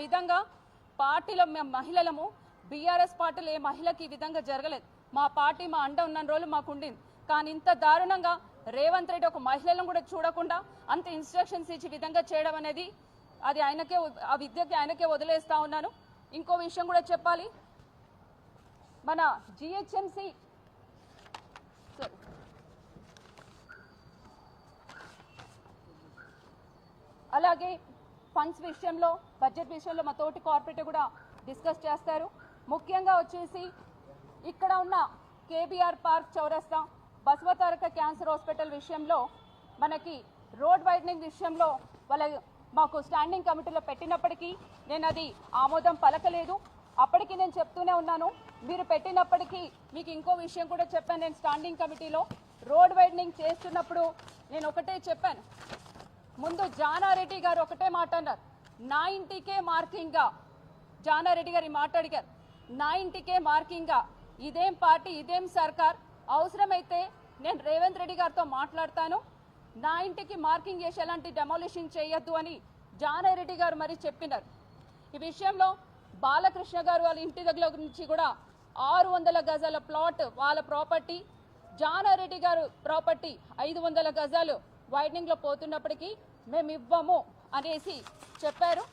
విధంగా పార్టీలో మేము మహిళలము బీఆర్ఎస్ పార్టీలో ఏ మహిళకి ఈ విధంగా జరగలేదు. మా పార్టీ మా అండ ఉన్న రోజులు మాకు ఉండింది. కానీ ఇంత దారుణంగా రేవంత్ రెడ్డి ఒక మహిళలను కూడా చూడకుండా అంత ఇన్స్ట్రక్షన్స్ ఇచ్చి విధంగా చేయడం అనేది అది ఆయనకే ఆ విద్యకి ఆయనకే వదిలేస్తా ఉన్నాను. ఇంకో విషయం కూడా చెప్పాలి. మన జిహెచ్ఎంసి అలాగే ఫండ్స్ విషయంలో బడ్జెట్ విషయంలో మా తోటి కార్పొరేటర్ కూడా డిస్కస్ చేస్తారు. ముఖ్యంగా వచ్చేసి ఇక్కడ ఉన్న కేబీఆర్ పార్క్ చౌరస్తా బసవతారక క్యాన్సర్ హాస్పిటల్ విషయంలో మనకి రోడ్ వైడనింగ్ విషయంలో వాళ్ళ మాకు స్టాండింగ్ కమిటీలో పెట్టినప్పటికీ నేను అది ఆమోదం పలకలేదు. అప్పటికి నేను చెప్తూనే ఉన్నాను. మీరు పెట్టినప్పటికీ మీకు ఇంకో విషయం కూడా చెప్పాను. నేను స్టాండింగ్ కమిటీలో రోడ్ వైడనింగ్ చేస్తున్నప్పుడు నేను ఒకటే చెప్పాను. ముందు జానారెడ్డి గారు ఒకటే మాట అన్నారు. నా ఇంటికే మార్కింగ్గా జానారెడ్డి గారు మాట్లాడిగారు మాట అడిగారు. నా ఇంటికే మార్కింగ్గా ఇదేం పార్టీ ఇదేం సర్కార్? అవసరమైతే నేను రేవంత్ రెడ్డి గారితో మాట్లాడతాను. నా ఇంటికి మార్కింగ్ చేసి ఎలాంటి డెమాలిషన్ చేయొద్దు అని జానారెడ్డి గారు మరి చెప్పినారు. ఈ విషయంలో బాలకృష్ణ గారు వాళ్ళ ఇంటి దగ్గర నుంచి కూడా ఆరు వందల గజాల ప్లాట్ వాళ్ళ ప్రాపర్టీ జానారెడ్డి గారు ప్రాపర్టీ ఐదు వందల గజాలు వైడనింగ్లో పోతున్నప్పటికీ మేము ఇవ్వము అనేసి చెప్పారు.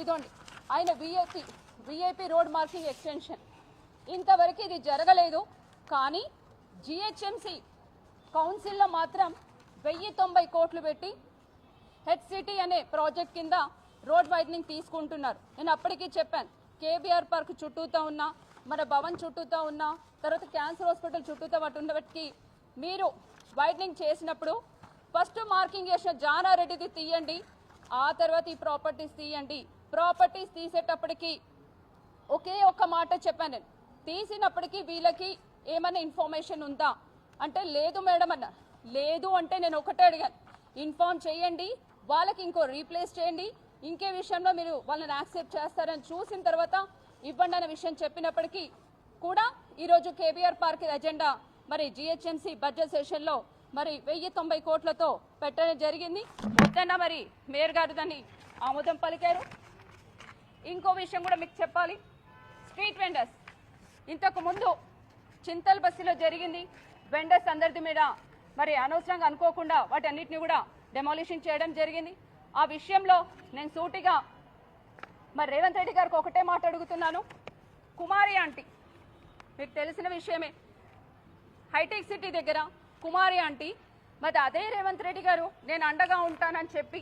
ఇదోండి ఆయన VIP VIP road marking extension ఇంతవరకు ఇది జరగలేదు కానీ జిహెచ్ఎంసి కౌన్సిల్లో మాత్రం వెయ్యి తొంభై కోట్లు పెట్టి హెచ్సిటీ అనే ప్రాజెక్ట్ కింద రోడ్ వైడనింగ్ తీసుకుంటున్నారు. నేను అప్పటికీ చెప్పాను కేబీఆర్ పార్క్ చుట్టూతో ఉన్నా మన భవన్ చుట్టూతో ఉన్నా తర్వాత క్యాన్సర్ హాస్పిటల్ చుట్టూతో వాటి ఉన్నప్పటికీ మీరు వైడనింగ్ చేసినప్పుడు ఫస్ట్ మార్కింగ్ చేసిన జానారెడ్డిది తీయండి ఆ తర్వాత ఈ ప్రాపర్టీస్ తీయండి. ప్రాపర్టీస్ తీసేటప్పటికి ఒకే ఒక్క మాట చెప్పాను నేను. తీసినప్పటికీ వీళ్ళకి ఏమైనా ఇన్ఫర్మేషన్ ఉందా? అంటే లేదు మేడం అన్న. లేదు అంటే నేను ఒకటే అడిగాను. ఇన్ఫార్మ్ చేయండి వాళ్ళకి ఇంకో రీప్లేస్ చేయండి. ఇంకే విషయంలో మీరు వాళ్ళని యాక్సెప్ట్ చేస్తారని చూసిన తర్వాత ఇవ్వండి అనే విషయం చెప్పినప్పటికీ కూడా ఈరోజు కేబీఆర్ పార్క్ ఎజెండా మరి జిహెచ్ఎంసీ బడ్జెట్ సెషన్లో మరి వెయ్యి తొంభై కోట్లతో పెట్టడం జరిగింది. వద్దన్న మరి మేయర్ గారు దాన్ని ఆమోదం పలికారు. ఇంకో విషయం కూడా మీకు చెప్పాలి. స్ట్రీట్ వెండర్స్ ఇంతకు ముందు చింతల్ బస్సులో జరిగింది. వెండర్స్ అందరిది మీద మరి అనవసరంగా అనుకోకుండా వాటన్నిటిని కూడా డెమాలిషన్ చేయడం జరిగింది. ఆ విషయంలో నేను సూటిగా మరి రేవంత్ రెడ్డి గారికి ఒకటే మాట అడుగుతున్నాను. కుమారి ఆంటీ మీకు తెలిసిన విషయమే. హైటెక్ సిటీ దగ్గర కుమారి ఆంటీ మరి అదే రేవంత్ రెడ్డి గారు నేను అండగా ఉంటానని చెప్పి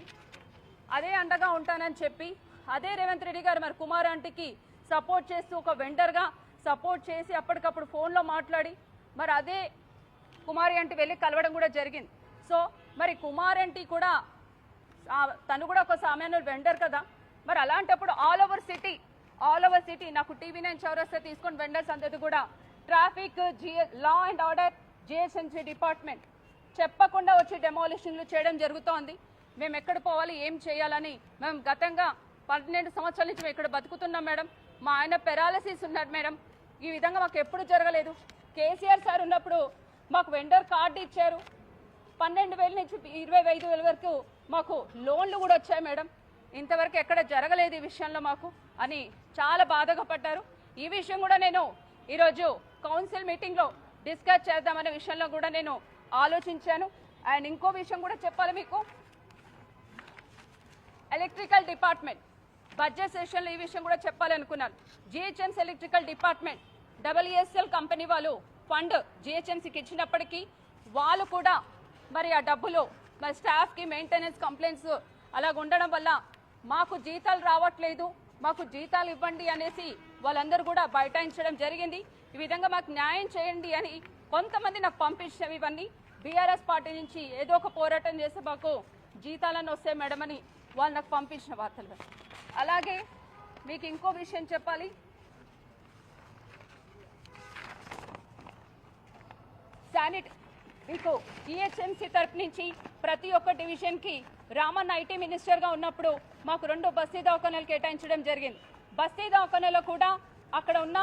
అదే అండగా ఉంటానని చెప్పి అదే రేవంత్ రెడ్డి గారు మరి కుమార్ ఆంటీకి సపోర్ట్ చేస్తూ ఒక వెండర్గా సపోర్ట్ చేసి అప్పటికప్పుడు ఫోన్లో మాట్లాడి మరి అదే కుమారి ఆంటీ వెళ్ళి కలవడం కూడా జరిగింది. సో మరి కుమార్ ఆంటీ కూడా తను కూడా ఒక సామాన్యుల వెండర్ కదా. మరి అలాంటప్పుడు all over city all over city నాకు టీవీ నైన్ చౌరస్తా తీసుకొని వెండర్స్ అందరిది కూడా traffic GA law and order GHMC department చెప్పకుండా వచ్చి డెమాలిషన్లు చేయడం జరుగుతోంది. మేము ఎక్కడ పోవాలి ఏం చేయాలని మేము గతంగా పన్నెండు సంవత్సరాల నుంచి మేము ఇక్కడ బతుకుతున్నాం మేడం. మా ఆయన పెరాలసిస్ ఉన్నాడు మేడం. ఈ విధంగా మాకు ఎప్పుడు జరగలేదు. కేసీఆర్ సార్ ఉన్నప్పుడు మాకు వెండర్ కార్డు ఇచ్చారు. పన్నెండు వేల నుంచి ఇరవై ఐదు వేల వరకు మాకు లోన్లు కూడా వచ్చాయి మేడం. ఇంతవరకు ఎక్కడ జరగలేదు ఈ విషయంలో మాకు అని చాలా బాధగా పడ్డారు. ఈ విషయం కూడా నేను ఈరోజు కౌన్సిల్ మీటింగ్లో డిస్కస్ చేద్దామనే విషయంలో కూడా నేను ఆలోచించాను. అండ్ ఇంకో విషయం కూడా చెప్పాలి మీకు. ఎలక్ట్రికల్ డిపార్ట్మెంట్ బడ్జెట్ సెషన్లో ఈ విషయం కూడా చెప్పాలనుకున్నాను GHMC electrical department WSL company వాళ్ళు ఫండ్ జిహెచ్ఎంసీకి ఇచ్చినప్పటికీ వాళ్ళు కూడా మరి ఆ డబ్బులు మరి స్టాఫ్కి మెయింటెనెన్స్ కంప్లైంట్స్ అలాగ ఉండడం వల్ల మాకు జీతాలు రావట్లేదు మాకు జీతాలు ఇవ్వండి అనేసి వాళ్ళందరూ కూడా బైఠాయించడం జరిగింది. ఈ విధంగా మాకు న్యాయం చేయండి అని కొంతమంది నాకు పంపించారు ఇవన్నీ. బీఆర్ఎస్ పార్టీ నుంచి ఏదో ఒక పోరాటం చేస్తే మాకు జీతాలను వస్తే మేడం అని వాళ్ళు నాకు పంపించిన వార్తలు. అలాగే మీకు ఇంకో విషయం చెప్పాలి. శానిట్ మీకు జిహెచ్ఎంసీ తరపు నుంచి ప్రతి ఒక్క డివిజన్కి రామన్న ఐటీ మినిస్టర్గా ఉన్నప్పుడు మాకు రెండు బస్తీ దవాఖానాలు కేటాయించడం జరిగింది. బస్తీ దవాఖానాలో కూడా అక్కడ ఉన్న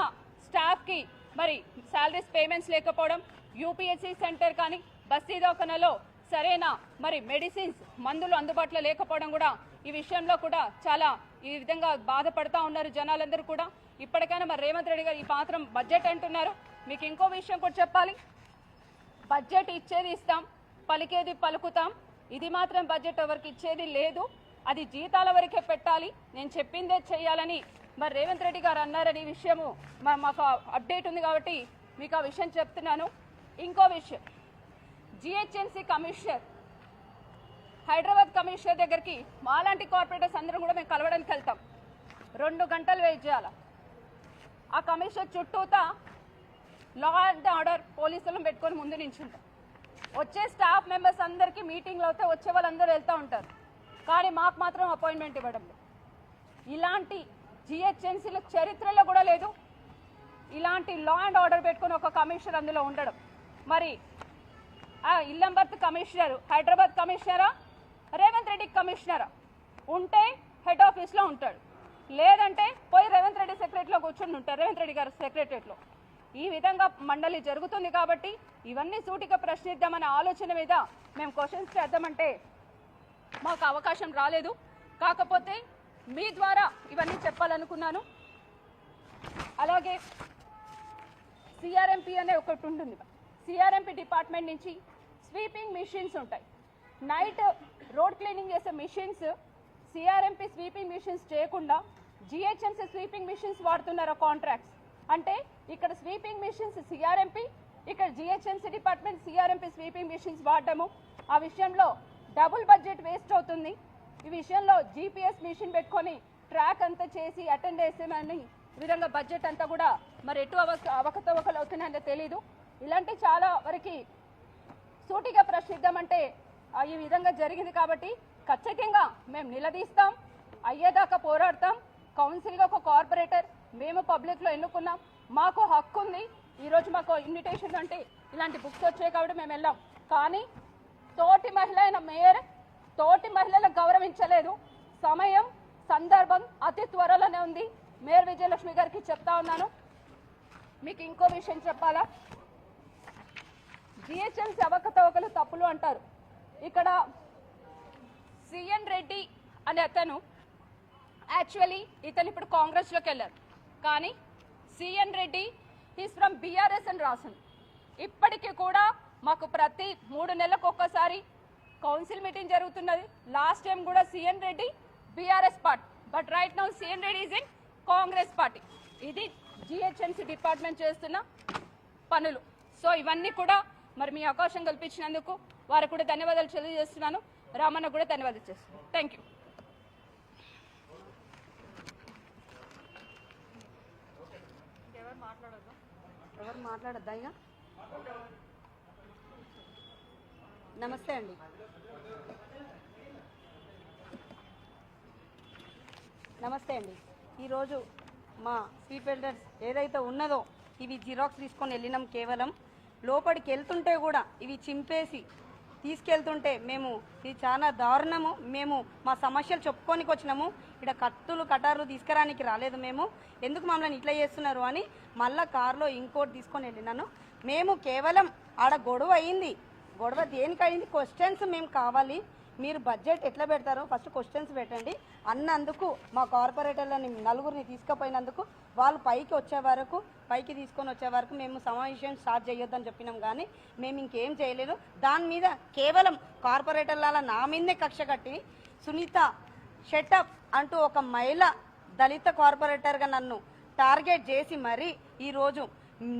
స్టాఫ్కి మరి శాలరీస్ పేమెంట్స్ లేకపోవడం యూపీఎస్సీ సెంటర్ కానీ బస్తీ దవాఖానాలో సరైన మరి మెడిసిన్స్ మందులు అందుబాటులో లేకపోవడం కూడా ఈ విషయంలో కూడా చాలా ఈ విధంగా బాధపడతా ఉన్నారు జనాలందరూ కూడా. ఇప్పటికైనా మరి రేవంత్ రెడ్డి గారు ఈ పాత్రం బడ్జెట్ అంటున్నారు. మీకు ఇంకో విషయం కూడా చెప్పాలి. బడ్జెట్ ఇచ్చేది ఇస్తాం పలికేది పలుకుతాం. ఇది మాత్రం బడ్జెట్ ఎవరికి ఇచ్చేది లేదు. అది జీతాల వరకే పెట్టాలి. నేను చెప్పిందే చేయాలని మరి రేవంత్ రెడ్డి గారు అన్నారని విషయము మా- మాకు అప్డేట్ ఉంది కాబట్టి మీకు ఆ విషయం చెప్తున్నాను. ఇంకో విషయం జిహెచ్ఎంసీ కమిషనర్ హైదరాబాద్ కమిషనర్ దగ్గరికి మాలాంటి కార్పొరేటర్స్ అందరం కూడా మేము కలవడానికి వెళ్తాం. రెండు గంటలు వెయిట్ చేయాలి? ఆ కమిషనర్ చుట్టూతా లా అండ్ ఆర్డర్ పోలీసులను పెట్టుకొని ముందు నించుంటాం. వచ్చే స్టాఫ్ మెంబర్స్ అందరికీ మీటింగ్లు అవుతాయి వచ్చే వాళ్ళందరూ వెళ్తూ ఉంటారు. కానీ మాకు మాత్రం అపాయింట్మెంట్ ఇవ్వడం ఇలాంటి జిహెచ్ఎంసీల చరిత్రలో కూడా లేదు. ఇలాంటి లా అండ్ ఆర్డర్ పెట్టుకొని ఒక కమిషనర్ అందులో ఉండడం. మరి ఆ ఇల్లంబర్త్ కమిషనర్ హైదరాబాద్ కమిషనరా? రేవంత్ రెడ్డి కమిషనరా? ఉంటే హెడ్ ఆఫీస్లో ఉంటాడు. లేదంటే పోయి రేవంత్ రెడ్డి సెక్రటరీలో కూర్చొని ఉంటారు రేవంత్ రెడ్డి గారు సెక్రటరియట్లో ఈ విధంగా మండలి జరుగుతుంది కాబట్టి ఇవన్నీ సూటిగా ప్రశ్నిద్దామనే ఆలోచన మీద మేము క్వశ్చన్స్ చేద్దామంటే మాకు అవకాశం రాలేదు. కాకపోతే మీ ద్వారా ఇవన్నీ చెప్పాలనుకున్నాను. అలాగే సిఆర్ఎంపి అనే ఒకటి ఉంటుంది. సిఆర్ఎంపీ డిపార్ట్మెంట్ నుంచి స్వీపింగ్ మిషన్స్ ఉంటాయి. నైట్ రోడ్ క్లీనింగ్ చేసే మిషన్స్ సిఆర్ఎంపీ స్వీపింగ్ మిషన్స్ చేయకుండా జిహెచ్ఎంసీ స్వీపింగ్ మిషన్స్ వాడుతున్నారు కాంట్రాక్ట్స్. అంటే ఇక్కడ స్వీపింగ్ మిషన్స్ సిఆర్ఎంపీ ఇక్కడ GHMC department CRMP sweeping machines వాడటము. ఆ విషయంలో డబుల్ బడ్జెట్ వేస్ట్ అవుతుంది. ఈ విషయంలో జీపీఎస్ మిషన్ పెట్టుకొని ట్రాక్ అంతా చేసి అటెండ్ చేసేమని విధంగా బడ్జెట్ అంతా కూడా మరి ఎటు అవక అవకతవకలు అవుతున్నాయో తెలీదు. ఇలాంటి చాలా వరకు సూటిగా ప్రశ్నిద్దామంటే అంటే ఈ విధంగా జరిగింది కాబట్టి ఖచ్చితంగా మేము నిలదీస్తాం. అయ్యేదాకా పోరాడతాం. కౌన్సిల్గా ఒక కార్పొరేటర్ మేము పబ్లిక్లో ఎన్నుకున్నాం. మాకు హక్కు ఉంది. ఈరోజు మాకు ఇన్విటేషన్ అంటే ఇలాంటి బుక్స్ వచ్చాయి కాబట్టి మేము వెళ్ళాం. కానీ తోటి మహిళ అయిన మేయర్ తోటి మహిళలకు గౌరవించలేదు. సమయం సందర్భం అతి త్వరలోనే ఉంది. మేయర్ విజయలక్ష్మి గారికి చెప్తా ఉన్నాను. మీకు ఇంకో విషయం చెప్పాలా? జిహెచ్ఎంసీ అవకతవకలు తప్పులు అంటారు. ఇక్కడ సిఎన్ రెడ్డి అనే అతను యాక్చువల్లీ ఇతను ఇప్పుడు కాంగ్రెస్లోకి వెళ్ళారు. కానీ CN Reddy he's from BRS అని రాసింది ఇప్పటికీ కూడా మాకు ప్రతి మూడు నెలలకు ఒక్కసారి కౌన్సిల్ మీటింగ్ జరుగుతున్నది. లాస్ట్ టైం కూడా CN Reddy BRS party. But right now CN Reddy is in Congress party. ఇది జిహెచ్ఎంసీ డిపార్ట్మెంట్ చేస్తున్న పనులు. సో ఇవన్నీ కూడా మరి మీ అవకాశం కల్పించినందుకు వారికి కూడా ధన్యవాదాలు తెలియజేస్తున్నాను. రామన్న కూడా ధన్యవాదాలు చేస్తున్నాను థ్యాంక్ యూ ఎవరు మాట్లాడద్దా? ఇక నమస్తే అండి. నమస్తే అండి. ఈరోజు మా స్వీట్ వెల్డర్స్ ఏదైతే ఉన్నదో ఇవి జిరాక్స్ తీసుకొని వెళ్ళినాం కేవలం. లోపలికి వెళ్తుంటే కూడా ఇవి చింపేసి తీసుకెళ్తుంటే మేము ఇది చాలా దారుణము. మేము మా సమస్యలు చెప్పుకోనికి వచ్చినాము. ఇక్కడ కత్తులు కటార్లు తీసుకురానికి రాలేదు మేము. ఎందుకు మమ్మల్ని ఇట్లా చేస్తున్నారు అని మళ్ళా కారులో ఇంకోటి తీసుకొని వెళ్ళినాను. మేము కేవలం ఆడ గొడవ అయింది. గొడవ దేనికైంది? క్వశ్చన్స్ మేము కావాలి. మీరు బడ్జెట్ ఎట్లా పెడతారో ఫస్ట్ క్వశ్చన్స్ పెట్టండి. అన్నందుకు మా కార్పొరేటర్లని నలుగురిని తీసుకుపోయినందుకు వాళ్ళు పైకి వచ్చే వరకు పైకి తీసుకొని వచ్చే వరకు మేము సమావేశం స్టార్ట్ చేయొద్దని చెప్పినాం. కానీ మేము ఇంకేం చేయలేదు. దాని మీద కేవలం కార్పొరేటర్ల నా మీదే కక్ష కట్టి సునీత షెటప్ అంటూ ఒక మహిళ దళిత కార్పొరేటర్గా నన్ను టార్గెట్ చేసి మరీ ఈరోజు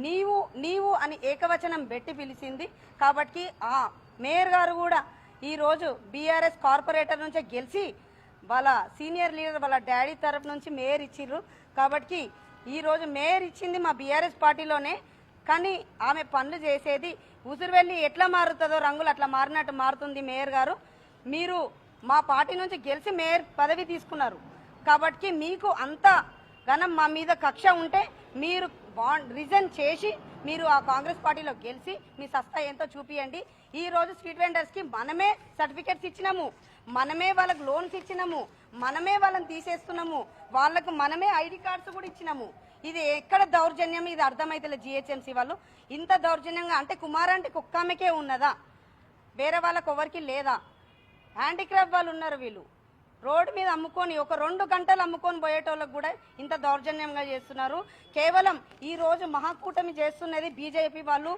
నీవు నీవు అని ఏకవచనం పెట్టి పిలిచింది. కాబట్టి ఆ మేయర్ గారు కూడా ఈరోజు బీఆర్ఎస్ కార్పొరేటర్ నుంచే గెలిచి వాళ్ళ సీనియర్ లీడర్ వాళ్ళ డాడీ తరఫు నుంచి మేయర్ ఇచ్చిర్రు. కాబట్టి ఈరోజు మేయర్ ఇచ్చింది మా బీఆర్ఎస్ పార్టీలోనే. కానీ ఆమె పనులు చేసేది ఉసురువెళ్ళి ఎట్లా మారుతుందో రంగులు అట్లా మారినట్టు మారుతుంది మేయర్ గారు. మీరు మా పార్టీ నుంచి గెలిచి మేయర్ పదవి తీసుకున్నారు. కాబట్టి మీకు అంత ఘనం మా మీద కక్ష ఉంటే మీరు బాండ్ రిజైన్ చేసి మీరు ఆ కాంగ్రెస్ పార్టీలో గెలిచి మీ సస్తా ఎంతో చూపియండి. ఈ రోజు స్ట్రీట్ వెండర్స్కి మనమే సర్టిఫికెట్స్ ఇచ్చినాము. మనమే వాళ్ళకు లోన్స్ ఇచ్చినాము. మనమే వాళ్ళని తీసేస్తున్నాము. వాళ్ళకు మనమే ఐడి కార్డ్స్ కూడా ఇచ్చినాము. ఇది ఎక్కడ దౌర్జన్యం? ఇది అర్థమైతే జిహెచ్ఎంసీ వాళ్ళు. ఇంత దౌర్జన్యంగా అంటే కుమార్ అంటే కుక్కామెకే ఉన్నదా? వేరే వాళ్ళకు ఎవరికి లేదా? హ్యాండిక్రాఫ్ట్ వాళ్ళు ఉన్నారు వీళ్ళు. రోడ్డు మీద అమ్ముకొని ఒక రెండు గంటలు అమ్ముకొని పోయేటోళ్ళకు కూడా ఇంత దౌర్జన్యంగా చేస్తున్నారు. కేవలం ఈ రోజు మహాకూటమి చేస్తున్నది బీజేపీ వాళ్ళు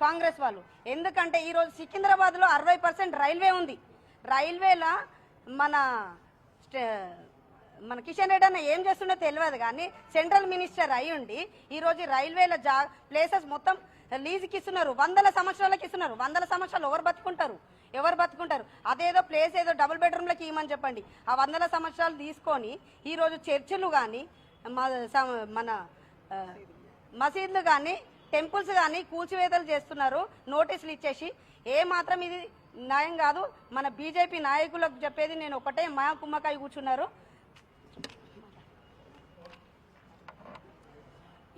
కాంగ్రెస్ వాళ్ళు. ఎందుకంటే ఈరోజు సికింద్రాబాద్లో అరవై పర్సెంట్ రైల్వే ఉంది. రైల్వేలా మన స్టే- మన కిషన్ రెడ్డి అన్న ఏం చేస్తుండో తెలియదు కానీ సెంట్రల్ మినిస్టర్ అయి ఉండి ఈరోజు రైల్వేల జా ప్లేసెస్ మొత్తం లీజుకి ఇస్తున్నారు వందల సంవత్సరాలకి ఇస్తున్నారు వందల సంవత్సరాలు ఎవరు బతుకుంటారు? ఎవరు బతుకుంటారు? అదేదో ప్లేస్ ఏదో డబుల్ బెడ్రూమ్లకి ఇవ్వమని చెప్పండి. ఆ వందల సంవత్సరాలు తీసుకొని ఈరోజు చర్చిలు కానీ మన మసీదులు కానీ టెంపుల్స్ కానీ కూల్చివేతలు చేస్తున్నారు నోటీసులు ఇచ్చేసి ఏ మాత్రం ఇది న్యాయం కాదు మన బీజేపీ నాయకులకు చెప్పేది నేను ఒకటే మా కుమ్మకాయ కూర్చున్నారు.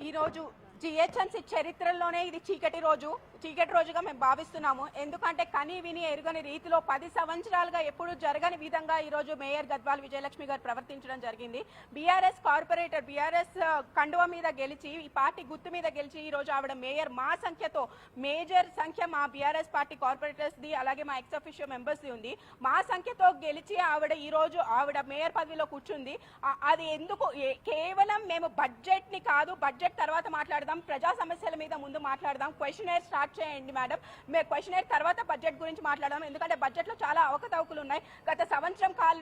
ఈరోజు జిహెచ్ఎంసీ చరిత్రలోనే ఇది చీకటి రోజు. చీకటి రోజుగా మేము భావిస్తున్నాము. ఎందుకంటే కని విని ఎరుగని రీతిలో పది సంవత్సరాలుగా ఎప్పుడు జరగని విధంగా ఈరోజు మేయర్ గద్వాల్ విజయలక్ష్మి గారు ప్రవర్తించడం జరిగింది. బీఆర్ఎస్ కార్పొరేటర్ బీఆర్ఎస్ కండువ మీద గెలిచి ఈ పార్టీ గుర్తు మీద గెలిచి ఈరోజు ఆవిడ మేయర్ మా సంఖ్యతో మేజర్ సంఖ్య మా బీఆర్ఎస్ పార్టీ కార్పొరేటర్స్ ది అలాగే మా ఎక్స్ అఫిషియో ఉంది. మా సంఖ్యతో గెలిచి ఆవిడ ఈరోజు ఆవిడ మేయర్ పదవిలో కూర్చుంది. అది ఎందుకు? ఏ- కేవలం మేము బడ్జెట్ని కాదు బడ్జెట్ తర్వాత మాట్లాడదాం ప్రజా సమస్యల మీద ముందు మాట్లాడదాం క్వశ్చనర్ స్టార్ట్ చేయండి మేడం. మేము క్వశ్చనర్ తర్వాత బడ్జెట్ గురించి మాట్లాడదాం. ఎందుకంటే బడ్జెట్లో చాలా అవకతవకలు ఉన్నాయి. గత సంవత్సరం కాల్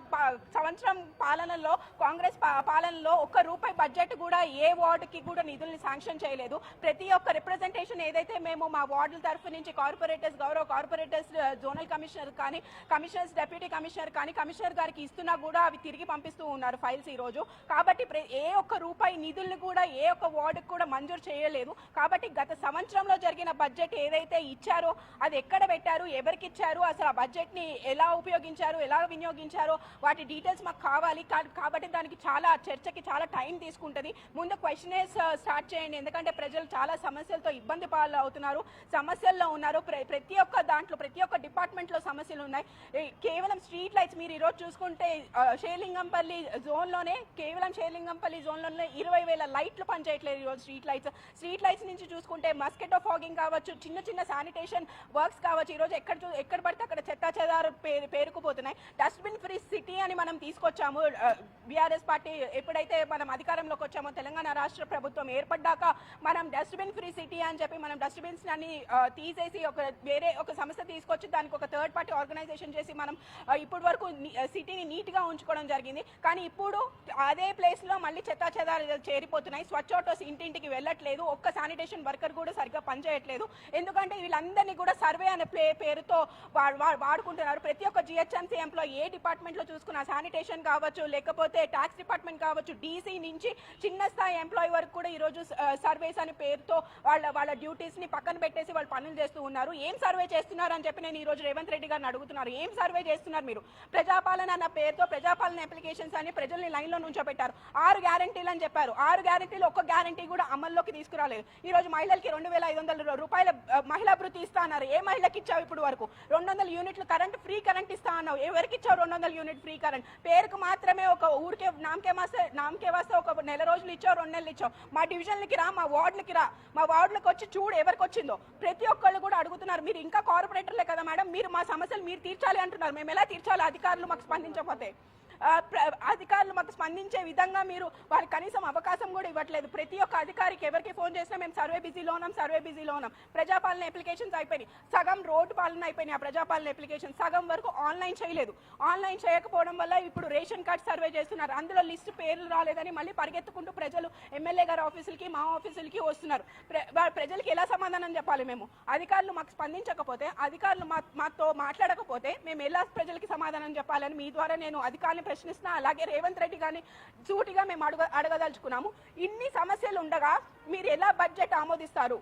సంవత్సరం పాలనలో కాంగ్రెస్ పా- పాలనలో ఒక్క రూపాయి బడ్జెట్ కూడా ఏ వార్డుకి కూడా నిధుల్ని శాంక్షన్ చేయలేదు. ప్రతి ఒక్క రిప్రజెంటేషన్ ఏదైతే మేము మా వార్డుల తరఫు నుంచి కార్పొరేటర్స్ గౌరవ కార్పొరేటర్స్ జోనల్ కమిషనర్ కానీ కమిషనర్స్ డెప్యూటీ కమిషనర్ కానీ కమిషనర్ గారికి ఇస్తున్నా కూడా అవి తిరిగి పంపిస్తూ ఉన్నారు ఫైల్స్ ఈ రోజు. కాబట్టి ప్ర- ఏ ఒక్క రూపాయి నిధులను కూడా ఏ ఒక్క వార్డుకు కూడా మంజూరు చేయలేదు. కాబట్టి గత సంవత్సరంలో జరిగిన బడ్జెట్ ఏదైతే ఇచ్చారో అది ఎక్కడ పెట్టారు ఎవరికి ఇచ్చారు అసలు ఆ బడ్జెట్ని ఎలా ఉపయోగించారు ఎలా వినియోగించారో వాటి డీటెయిల్స్ మాకు కావాలి. కాబట్టి దానికి చాలా చర్చకి చాలా టైం తీసుకుంటుంది. ముందు క్వశ్చనేస్ స్టార్ట్ చేయండి. ఎందుకంటే ప్రజలు చాలా సమస్యలతో ఇబ్బంది పాలు అవుతున్నారు సమస్యల్లో ఉన్నారు. ప్రతి ఒక్క దాంట్లో ప్రతి ఒక్క డిపార్ట్మెంట్లో సమస్యలు ఉన్నాయి. కేవలం స్ట్రీట్ లైట్స్ మీరు ఈరోజు చూసుకుంటే షేర్లింగంపల్లి జోన్లోనే కేవలం షేర్లింగంపల్లి జోన్లోనే ఇరవై వేల లైట్లు పనిచేయట్లేదు ఈరోజు స్ట్రీట్ లైట్స్. స్ట్రీట్ లైట్స్ నుంచి చూసుకుంటే మస్కెటో ఫాగింగ్ కావచ్చు చిన్న చిన్న శానిటేషన్ వర్క్స్ కావచ్చు. ఈరోజు ఎక్కడ చూ ఎక్కడ పడితే అక్కడ చెత్త చెదారు పేరు పేరుకుపోతున్నాయి. డస్ట్బిన్ ఫ్రీ సిటీ అని మనం తీసుకొచ్చాము. బీఆర్ఎస్ పార్టీ ఎప్పుడైతే మనం అధికారంలోకి వచ్చామో తెలంగాణ రాష్ట్ర ప్రభుత్వం ఏర్పడ్డాక మనం డస్ట్బిన్ ఫ్రీ సిటీ అని చెప్పి మనం డస్ట్బిన్స్ అన్ని తీసేసి ఒక వేరే ఒక సంస్థ తీసుకొచ్చి దానికి ఒక థర్డ్ పార్టీ ఆర్గనైజేషన్ చేసి మనం ఇప్పటి వరకు సిటీని నీట్గా ఉంచుకోవడం జరిగింది. కానీ ఇప్పుడు అదే ప్లేస్లో మళ్ళీ చెత్త చెదారు చేరిపోతున్నాయి. స్వచ్ఛ ఆటోస్ ఇంటింటికి వెళ్ళట్లేదు. ఒక్క శానిటేషన్ వర్కర్ కూడా సరిగ్గా పనిచేయట్లేదు. ఎందుకంటే వీళ్ళందరినీ కూడా సర్వే అనే ప్లే పేరుతో వా- వాడుకుంటున్నారు. ప్రతి ఒక్క జిహెచ్ఎంసీ ఎంప్లాయ్ ఏ డిపార్ట్మెంట్లో శానిటేషన్ కావచ్చు లేకపోతే ట్యాక్స్ డిపార్ట్మెంట్ కావచ్చు డీసీ నుంచి చిన్న స్థాయి ఎంప్లాయీ వరకు కూడా ఈరోజు సర్వేస్ అనే పేరుతో వాళ్ళ వాళ్ళ డ్యూటీస్ని పక్కన పెట్టేసి వాళ్ళు పనులు చేస్తూ ఉన్నారు. ఏం సర్వే చేస్తున్నారు అని చెప్పి నేను ఈ రోజు రేవంత్ రెడ్డి గారిని అడుగుతున్నారు. ఏం సర్వే చేస్తున్నారు మీరు? ప్రజాపాలన అన్న పేరుతో ప్రజాపాలన అప్లికేషన్స్ అని ప్రజల్ని లైన్లో నుంచోబెట్టారు. ఆరు గ్యారంటీలు అని చెప్పారు. ఆరు గ్యారంటీలు ఒక్క గ్యారంటీ కూడా అమల్లోకి తీసుకురాలేదు. ఈ రోజు మహిళలకి రెండు వేల ఐదు వందల రూపాయల మహిళా భృతి ఇస్తా అన్నారు. ఏ మహిళకి ఇచ్చావు ఇప్పుడు వరకు? రెండు వందల యూనిట్లు కరెంట్ ఫ్రీ కరెంట్ ఇస్తా అన్నావు. ఎవరికి ఇచ్చావు రెండు వందల యూనిట్ ఫ్రీ కరెంట్? పేరుకు మాత్రమే ఒక ఊరికే నామకే మాసే నామకే వాస్తే ఒక నెల రోజులు ఇచ్చావు రెండు నెలలు ఇచ్చావు. మా డివిజన్లకి రా మా వార్డులకి రా. మా వార్డులకు వచ్చి చూడు ఎవరికి వచ్చిందో. ప్రతి ఒక్కళ్ళు కూడా అడుగుతున్నారు మీరు ఇంకా కార్పొరేటర్లే కదా మేడం? మీరు మా సమస్యలు మీరు తీర్చాలి అంటున్నారు. మేము ఎలా తీర్చాలి? అధికారులు మాకు స్పందించకపోతే. అధికారులు మాకు స్పందించే విధంగా మీరు వారికి కనీసం అవకాశం కూడా ఇవ్వట్లేదు. ప్రతి ఒక్క అధికారికి ఎవరికి ఫోన్ చేసినా మేము సర్వే బిజీలో ఉన్నాం సర్వే బిజీలో ఉన్నాం. ప్రజాపాలన అప్లికేషన్స్ అయిపోయినాయి. సగం రోడ్డు పాలన అయిపోయినాయి ఆ ప్రజాపాలన అప్లికేషన్ సగం వరకు ఆన్లైన్ చేయలేదు. ఆన్లైన్ చేయకపోవడం వల్ల ఇప్పుడు రేషన్ కార్డ్ సర్వే చేస్తున్నారు. అందులో లిస్ట్ పేర్లు రాలేదని మళ్ళీ పరిగెత్తుకుంటూ ప్రజలు ఎమ్మెల్యే గారి ఆఫీసులకి మా ఆఫీసులకి వస్తున్నారు. ప్ర- వా- ప్రజలకి ఎలా సమాధానం చెప్పాలి మేము? అధికారులు మాకు స్పందించకపోతే అధికారులు మా మాతో మాట్లాడకపోతే మేము ఎలా ప్రజలకి సమాధానం చెప్పాలని మీ ద్వారా నేను అధికారులు ప్రశ్నిస్తున్నా. అలాగే రేవంత్ రెడ్డి గారిని సూటిగా మేము అడగ అడగదలుచుకున్నాము. ఇన్ని సమస్యలు ఉండగా మీరు ఎలా బడ్జెట్ ఆమోదిస్తారు?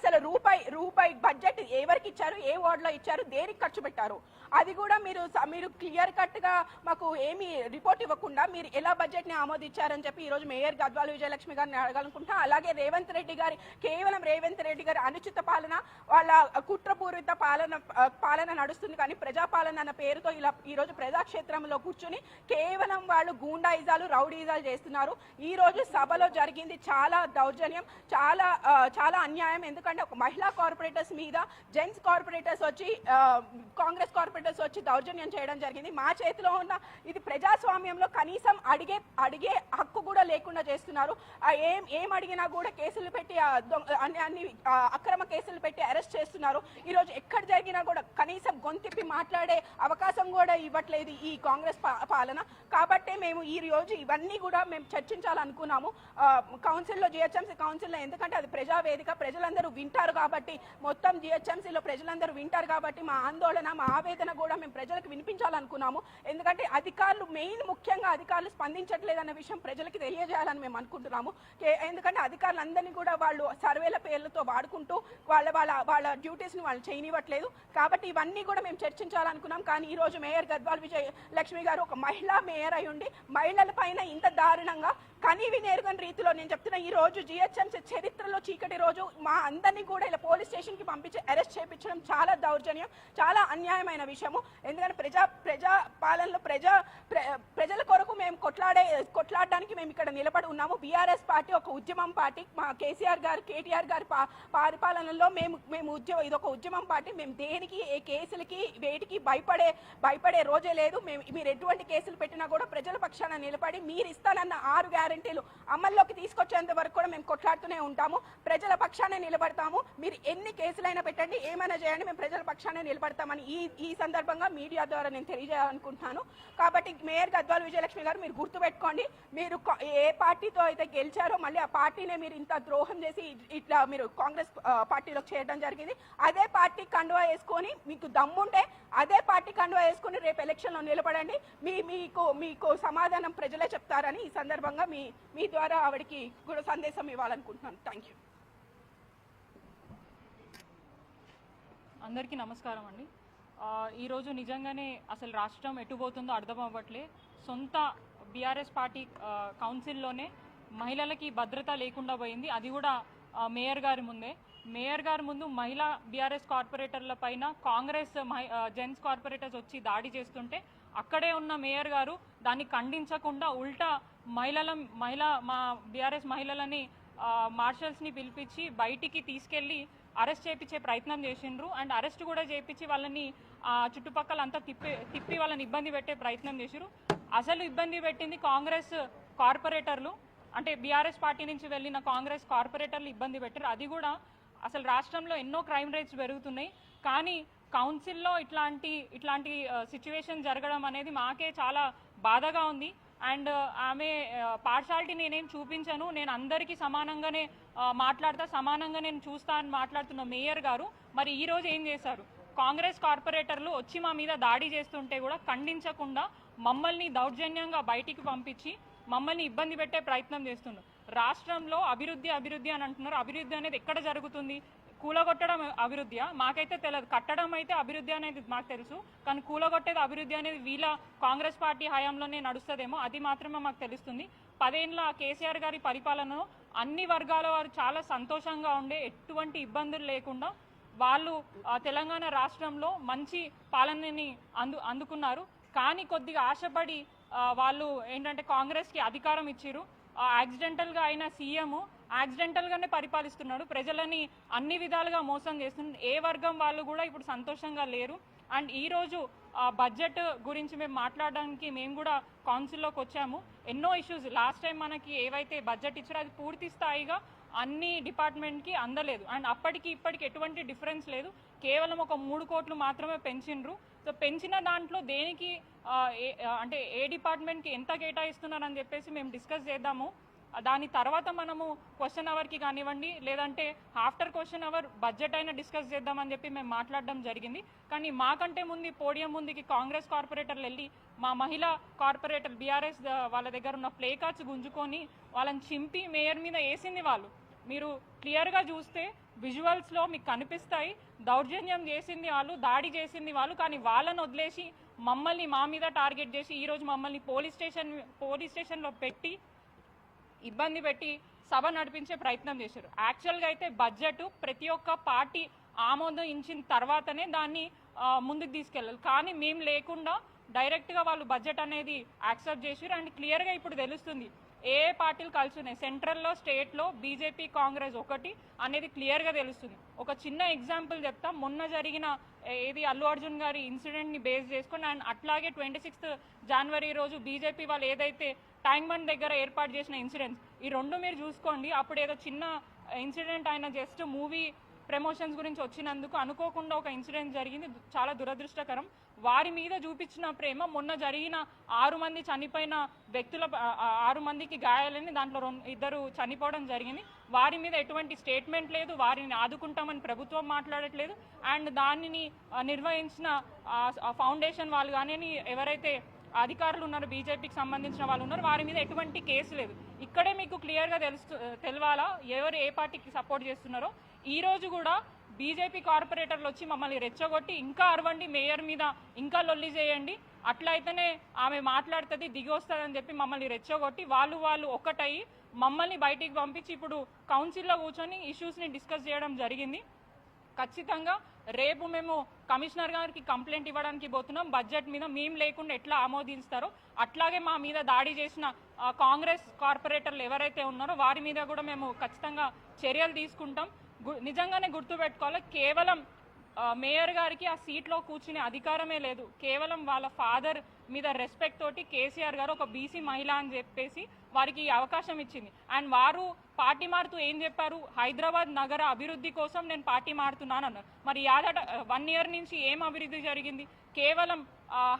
అసలు రూపాయి రూపాయి బడ్జెట్ ఎవరికి ఇచ్చారు ఏ వార్డులో ఇచ్చారు దేనికి ఖర్చు పెట్టారు? అది కూడా మీరు స- మీరు క్లియర్ కట్గా మాకు ఏమి రిపోర్ట్ ఇవ్వకుండా మీరు ఎలా బడ్జెట్ని ఆమోదించారని చెప్పి ఈ రోజు మేయర్ గద్వాల విజయలక్ష్మి గారిని అడగాలనుకుంటున్నా. అలాగే రేవంత్ రెడ్డి గారి కేవలం రేవంత్ రెడ్డి గారి అనుచిత పాలన వాళ్ళ కుట్రపూరిత పాలన పాలన నడుస్తుంది. కానీ ప్రజాపాలన అన్న పేరుతో ఇలా ఈరోజు ప్రజాక్షేత్రంలో కూర్చుని కేవలం వాళ్ళు గూండాయిజాలు రౌడీజాలు చేస్తున్నారు. ఈ రోజు సభలో జరిగింది చాలా దౌర్జన్యం చాలా చాలా అన్యాయం. ఎందుకంటే ఎందుకంటే ఒక మహిళా కార్పొరేటర్స్ మీద జెంట్స్ కార్పొరేటర్స్ వచ్చి కాంగ్రెస్ కార్పొరేటర్స్ వచ్చి దౌర్జన్యం చేయడం జరిగింది. మా చేతిలో ఉన్న ఇది ప్రజాస్వామ్యంలో కనీసం అడిగే అడిగే హక్కు కూడా లేకుండా చేస్తున్నారు. ఏం ఏం అడిగినా కూడా కేసులు పెట్టి అన్ని అన్ని అక్రమ కేసులు పెట్టి అరెస్ట్ చేస్తున్నారు. ఈ రోజు ఎక్కడ జరిగినా కూడా కనీసం గొంతిప్పి మాట్లాడే అవకాశం కూడా ఇవ్వట్లేదు ఈ కాంగ్రెస్ పాలన. కాబట్టే మేము ఈ రోజు ఇవన్నీ కూడా మేము చర్చించాలనుకున్నాము. కౌన్సిల్లో జిహెచ్ఎంసీ కౌన్సిల్లో ఎందుకంటే అది ప్రజావేదిక ప్రజలందరూ వింటారు కాబట్టి మొత్తం జిహెచ్ఎంసీలో ప్రజలందరూ వింటారు కాబట్టి మా ఆందోళన మా ఆవేదన కూడా మేము ప్రజలకు వినిపించాలనుకున్నాము. ఎందుకంటే అధికారులు మెయిన్ ముఖ్యంగా అధికారులు స్పందించట్లేదన్న విషయం ప్రజలకి తెలియజేయాలని మేము అనుకుంటున్నాము. కే- ఎందుకంటే అధికారులందరినీ కూడా వాళ్ళు సర్వేల పేర్లతో వాడుకుంటూ వాళ్ళ వాళ్ళ వాళ్ళ డ్యూటీస్ని వాళ్ళు చేయనివ్వట్లేదు. కాబట్టి ఇవన్నీ కూడా మేము చర్చించాలనుకున్నాం. కానీ ఈరోజు మేయర్ గద్వాల్ విజయ లక్ష్మి గారు ఒక మహిళా మేయర్ అయి ఉండి మహిళల పైన ఇంత దారుణంగా కనీవి నేరుగని రీతిలో నేను చెప్తున్నా ఈ రోజు జిహెచ్ఎంసీ చరిత్రలో చీకటి రోజు మా అందరినీ కూడా ఇలా పోలీస్ స్టేషన్కి పంపించి అరెస్ట్ చేయించడం చాలా దౌర్జన్యం చాలా అన్యాయమైన విషయము. ఎందుకంటే ప్రజా ప్రజా పాలనలో ప్రజా ప్ర- ప్రజల కొరకు మేము కొట్లాడే కొట్లాడడానికి మేము ఇక్కడ నిలబడి ఉన్నాము. బీఆర్ఎస్ పార్టీ ఒక ఉద్యమం పార్టీ. మా కేసీఆర్ గారు కేటీఆర్ గారి పా- పరిపాలనలో మేము మేము ఉద్యమం ఇది ఒక ఉద్యమం పార్టీ. మేము దేనికి ఏ కేసులకి వేటికి భయపడే భయపడే రోజే లేదు. మేము మీరు ఎటువంటి కేసులు పెట్టినా కూడా ప్రజల పక్షాన నిలబడి మీరు ఇస్తానన్న ఆరు గ్యారంటీలు అమల్లోకి తీసుకొచ్చేంత వరకు కూడా మేము కొట్లాడుతూనే ఉంటాము. ప్రజల పక్షాన నిలబడతాము. మీరు ఎన్ని కేసులైనా పెట్టండి ఏమైనా చేయండి మేము ప్రజల పక్షాన నిలబడతామని ఈ ఈ సందర్భంగా మీడియా ద్వారా నేను తెలియజేయాలనుకుంటున్నాను. కాబట్టి మేయర్ గద్వాల్ విజయలక్ష్మి గారు మీరు గుర్తుపెట్టుకోండి మీరు ఏ పార్టీతో అయితే గెలిచారో మళ్ళీ ఆ పార్టీనే మీరు ఇంత ద్రోహం చేసి ఇట్లా మీరు కాంగ్రెస్ పార్టీలో చేయడం జరిగింది. అదే పార్టీ కండువా వేసుకొని మీకు దమ్ముంటే అదే పార్టీ కండువా వేసుకొని రేపు ఎలక్షన్లో నిలబడండి. మీ మీకు మీకు సమాధానం ప్రజలే చెప్తారని ఈ సందర్భంగా మీ మీ ద్వారా ఆవిడకి కూడా సందేశం ఇవ్వాలనుకుంటున్నాను. థ్యాంక్ యూ అందరికీ నమస్కారం అండి. ఈరోజు నిజంగానే అసలు రాష్ట్రం ఎటు పోతుందో అర్థం అవ్వట్లే. సొంత బీఆర్ఎస్ పార్టీ కౌన్సిల్లోనే మహిళలకి భద్రత లేకుండా పోయింది. అది కూడా మేయర్ గారి ముందే. మేయర్ గారి ముందు మహిళా బీఆర్ఎస్ కార్పొరేటర్ల పైన కాంగ్రెస్ మహి- జెంట్స్ కార్పొరేటర్స్ వచ్చి దాడి చేస్తుంటే అక్కడే ఉన్న మేయర్ గారు దాన్ని ఖండించకుండా ఉల్టా మహిళల మహిళ మా బీఆర్ఎస్ మహిళలని మార్షల్స్ని పిలిపించి బయటికి తీసుకెళ్ళి అరెస్ట్ చేయించే ప్రయత్నం చేసిండ్రు. అండ్ అరెస్ట్ కూడా చేయించి వాళ్ళని చుట్టుపక్కల అంతా తిప్పి తిప్పి వాళ్ళని ఇబ్బంది పెట్టే ప్రయత్నం చేసిరు అసలు ఇబ్బంది పెట్టింది కాంగ్రెస్ కార్పొరేటర్లు. అంటే బీఆర్ఎస్ పార్టీ నుంచి వెళ్ళిన కాంగ్రెస్ కార్పొరేటర్లు ఇబ్బంది పెట్టారు. అది కూడా అసలు రాష్ట్రంలో ఎన్నో క్రైమ్ రేట్స్ పెరుగుతున్నాయి. కానీ కౌన్సిల్లో ఇట్లాంటి ఇట్లాంటి సిచ్యువేషన్ జరగడం అనేది మాకే చాలా బాధగా ఉంది. అండ్ ఆమె పార్షాలిటీ నేనేం చూపించను. నేను అందరికీ సమానంగానే మాట్లాడతా సమానంగా నేను చూస్తా అని మాట్లాడుతున్న మేయర్ గారు మరి ఈరోజు ఏం చేశారు? కాంగ్రెస్ కార్పొరేటర్లు వచ్చి మా మీద దాడి చేస్తుంటే కూడా ఖండించకుండా మమ్మల్ని దౌర్జన్యంగా బయటికి పంపించి మమ్మల్ని ఇబ్బంది పెట్టే ప్రయత్నం చేస్తున్నారు రాష్ట్రంలో అభివృద్ధి అభివృద్ధి అని అంటున్నారు. అభివృద్ధి అనేది ఎక్కడ జరుగుతుంది? కూలగొట్టడం అభివృద్ధియా మాకైతే తెలియదు కట్టడం అయితే అభివృద్ధి అనేది మాకు తెలుసు. కానీ కూలగొట్టేది అభివృద్ధి అనేది వీళ్ళ కాంగ్రెస్ పార్టీ హయాంలోనే నడుస్తుందేమో అది మాత్రమే మాకు తెలుస్తుంది. పదేళ్ళ కేసీఆర్ గారి పరిపాలనలో అన్ని వర్గాల వారు చాలా సంతోషంగా ఉండే ఎటువంటి ఇబ్బందులు లేకుండా వాళ్ళు తెలంగాణ రాష్ట్రంలో మంచి పాలనని అందు అందుకున్నారు. కానీ కొద్దిగా ఆశపడి వాళ్ళు ఏంటంటే కాంగ్రెస్కి అధికారం ఇచ్చారు యాక్సిడెంటల్గా అయిన సీఎం యాక్సిడెంటల్గానే పరిపాలిస్తున్నాడు. ప్రజలని అన్ని విధాలుగా మోసం చేస్తున్నాడు ఏ వర్గం వాళ్ళు కూడా ఇప్పుడు సంతోషంగా లేరు. అండ్ ఈరోజు బడ్జెట్ గురించి మేము మాట్లాడడానికి మేము కూడా కౌన్సిల్లోకి వచ్చాము. ఎన్నో ఇష్యూస్ లాస్ట్ టైం మనకి ఏవైతే బడ్జెట్ ఇచ్చారో అది పూర్తి స్థాయిగా అన్ని డిపార్ట్మెంట్కి అందలేదు. అండ్ అప్పటికి ఇప్పటికి ఎటువంటి డిఫరెన్స్ లేదు. కేవలం ఒక మూడు కోట్లు మాత్రమే పెంచిండ్రు సో పెంచిన దాంట్లో దేనికి ఏ- అంటే ఏ డిపార్ట్మెంట్కి ఎంత కేటాయిస్తున్నారని చెప్పేసి మేము డిస్కస్ చేద్దాము. దాని తర్వాత మనము క్వశ్చన్ అవర్కి కానివ్వండి లేదంటే ఆఫ్టర్ క్వశ్చన్ అవర్ బడ్జెట్ అయినా డిస్కస్ చేద్దామని చెప్పి మేము మాట్లాడడం జరిగింది. కానీ మాకంటే ముందు పోడియం ముందుకి కాంగ్రెస్ కార్పొరేటర్లు వెళ్ళి మా మహిళా కార్పొరేటర్ బీఆర్ఎస్ వాళ్ళ దగ్గర ఉన్న ప్లే కార్డ్స్ గుంజుకొని వాళ్ళని చింపి మేయర్ మీద వేసింది వాళ్ళు. మీరు క్లియర్గా చూస్తే విజువల్స్లో మీకు కనిపిస్తాయి. దౌర్జన్యం చేసింది వాళ్ళు దాడి చేసింది వాళ్ళు కానీ వాళ్ళని వదిలేసి మమ్మల్ని మా మీద టార్గెట్ చేసి ఈరోజు మమ్మల్ని పోలీస్ స్టేషన్ పోలీస్ స్టేషన్లో పెట్టి ఇబ్బంది పెట్టి సభ నడిపించే ప్రయత్నం చేశారు. యాక్చువల్గా అయితే బడ్జెట్ ప్రతి ఒక్క పార్టీ ఆమోదించిన తర్వాతనే దాన్ని ముందుకు తీసుకెళ్ళాలి. కానీ మేము లేకుండా డైరెక్ట్గా వాళ్ళు బడ్జెట్ అనేది యాక్సెప్ట్ చేసారు అండ్ క్లియర్గా ఇప్పుడు తెలుస్తుంది ఏ పార్టీలు కలిసి ఉన్నాయి? సెంట్రల్లో స్టేట్లో బీజేపీ కాంగ్రెస్ ఒకటి అనేది క్లియర్గా తెలుస్తుంది. ఒక చిన్న ఎగ్జాంపుల్ చెప్తా. మొన్న జరిగిన ఏది అల్లు అర్జున్ గారి ఇన్సిడెంట్ని బేస్ చేసుకొని అండ్ అట్లాగే ట్వంటీ సిక్స్త్ జనవరి రోజు బీజేపీ వాళ్ళు ఏదైతే ట్యాంక్ బండ్ దగ్గర ఏర్పాటు చేసిన ఇన్సిడెంట్స్. ఈ రెండు మీరు చూసుకోండి. అప్పుడు ఏదో చిన్న ఇన్సిడెంట్ అయిన జస్ట్ మూవీ ప్రమోషన్స్ గురించి వచ్చినందుకు అనుకోకుండా ఒక ఇన్సిడెంట్ జరిగింది. చాలా దురదృష్టకరం. వారి మీద చూపించిన ప్రేమ మొన్న జరిగిన ఆరు మంది చనిపోయిన వ్యక్తుల ఆరు మందికి గాయాలని దాంట్లో ఇద్దరు చనిపోవడం జరిగింది. వారి మీద ఎటువంటి స్టేట్మెంట్ లేదు. వారిని ఆదుకుంటామని ప్రభుత్వం మాట్లాడట్లేదు. అండ్ దానిని నిర్వహించిన ఫౌండేషన్ వాళ్ళు కానీ ఎవరైతే అధికారులు ఉన్నారు బీజేపీకి సంబంధించిన వాళ్ళు ఉన్నారు వారి మీద ఎటువంటి కేసు లేదు. ఇక్కడే మీకు క్లియర్గా తెలుస్తు తెలవాలా? ఎవరు ఏ పార్టీకి సపోర్ట్ చేస్తున్నారో? ఈ రోజు కూడా బీజేపీ కార్పొరేటర్లు వచ్చి మమ్మల్ని రెచ్చగొట్టి ఇంకా అరవండి మేయర్ మీద ఇంకా లొల్లి చేయండి. అట్లయితేనే ఆమె మాట్లాడుతుంది దిగి వస్తుందని చెప్పి మమ్మల్ని రెచ్చగొట్టి వాళ్ళు వాళ్ళు ఒక్కటయ్యి మమ్మల్ని బయటికి పంపించి ఇప్పుడు కౌన్సిల్లో కూర్చొని ఇష్యూస్ని డిస్కస్ చేయడం జరిగింది. ఖచ్చితంగా రేపు మేము కమిషనర్ గారికి కంప్లైంట్ ఇవ్వడానికి పోతున్నాం. బడ్జెట్ మీద మేము లేకుండా ఎట్లా ఆమోదిస్తారో అట్లాగే మా మీద దాడి చేసిన కాంగ్రెస్ కార్పొరేటర్లు ఎవరైతే ఉన్నారో వారి మీద కూడా మేము ఖచ్చితంగా చర్యలు తీసుకుంటాం. గు- నిజంగానే గుర్తుపెట్టుకోవాలి కేవలం మేయర్ గారికి ఆ సీట్లో కూర్చునే అధికారమే లేదు. కేవలం వాళ్ళ ఫాదర్ మీద రెస్పెక్ట్ తోటి కేసీఆర్ గారు ఒక బీసీ మహిళ అని చెప్పేసి వారికి ఈ అవకాశం ఇచ్చింది. అండ్ వారు పార్టీ మారుతూ ఏం చెప్పారు? హైదరాబాద్ నగర అభివృద్ధి కోసం నేను పార్టీ మారుతున్నాను అన్నారు మరి యాదట వన్ ఇయర్ నుంచి ఏం అభివృద్ధి జరిగింది? కేవలం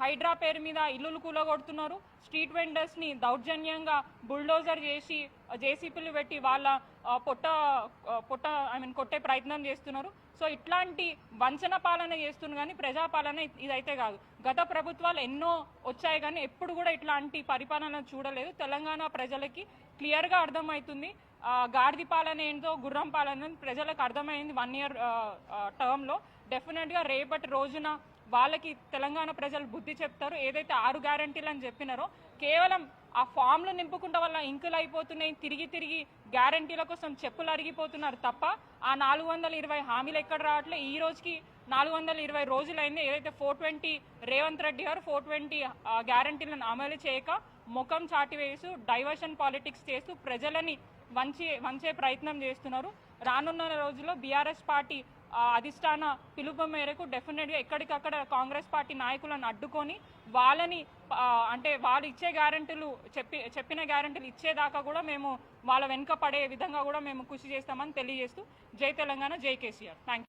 హైడ్రా పేరు మీద ఇల్లులు కూలగొడుతున్నారు. స్ట్రీట్ వెండర్స్ని దౌర్జన్యంగా బుల్డోజర్ చేసి జేసీపీలు పెట్టి వాళ్ళ పొట్ట పొట్ట ఐ మీన్ కొట్టే ప్రయత్నం చేస్తున్నారు. సో ఇట్లాంటి వంచన పాలన చేస్తున్నారు కానీ ప్రజాపాలన ఇదైతే కాదు. గత ప్రభుత్వాలు ఎన్నో వచ్చాయి కానీ ఎప్పుడు కూడా ఇట్లాంటి పరిపాలన చూడలేదు. తెలంగాణ ప్రజలకి క్లియర్గా అర్థమవుతుంది. గాడిది పాలన ఏంటో గుర్రం పాలన ప్రజలకు అర్థమైంది వన్ ఇయర్ టర్మ్లో. డెఫినెట్గా రేపటి రోజున వాళ్ళకి తెలంగాణ ప్రజలు బుద్ధి చెప్తారు ఏదైతే ఆరు గ్యారంటీలు అని చెప్పినారో కేవలం ఆ ఫామ్లు నింపుకుంటా వల్ల ఇంకులు అయిపోతున్నాయి తిరిగి తిరిగి గ్యారంటీల కోసం చెప్పులు అరిగిపోతున్నారు తప్ప ఆ నాలుగు వందల ఇరవై హామీలు ఎక్కడ రావట్లే? ఈ రోజుకి నాలుగు వందల ఇరవై రోజులైంది ఏదైతే ఫోర్ ట్వంటీ రేవంత్ రెడ్డి గారు ఫోర్ ట్వంటీ గ్యారంటీలను అమలు చేయక ముఖం చాటివేస్తూ డైవర్షన్ పాలిటిక్స్ చేస్తూ ప్రజలని వంచే వంచే ప్రయత్నం చేస్తున్నారు. రానున్న రోజుల్లో బీఆర్ఎస్ పార్టీ అధిష్టాన పిలుపు మేరకు డెఫినెట్గా ఎక్కడికక్కడ కాంగ్రెస్ పార్టీ నాయకులను అడ్డుకొని వాళ్ళని అంటే వాళ్ళు ఇచ్చే గ్యారెంటీలు చెప్పి చెప్పిన గ్యారెంటీలు ఇచ్చేదాకా కూడా మేము వాళ్ళ వెనుక పడే విధంగా కూడా మేము కృషి చేస్తామని తెలియజేస్తూ జై తెలంగాణ జై కేసీఆర్. థ్యాంక్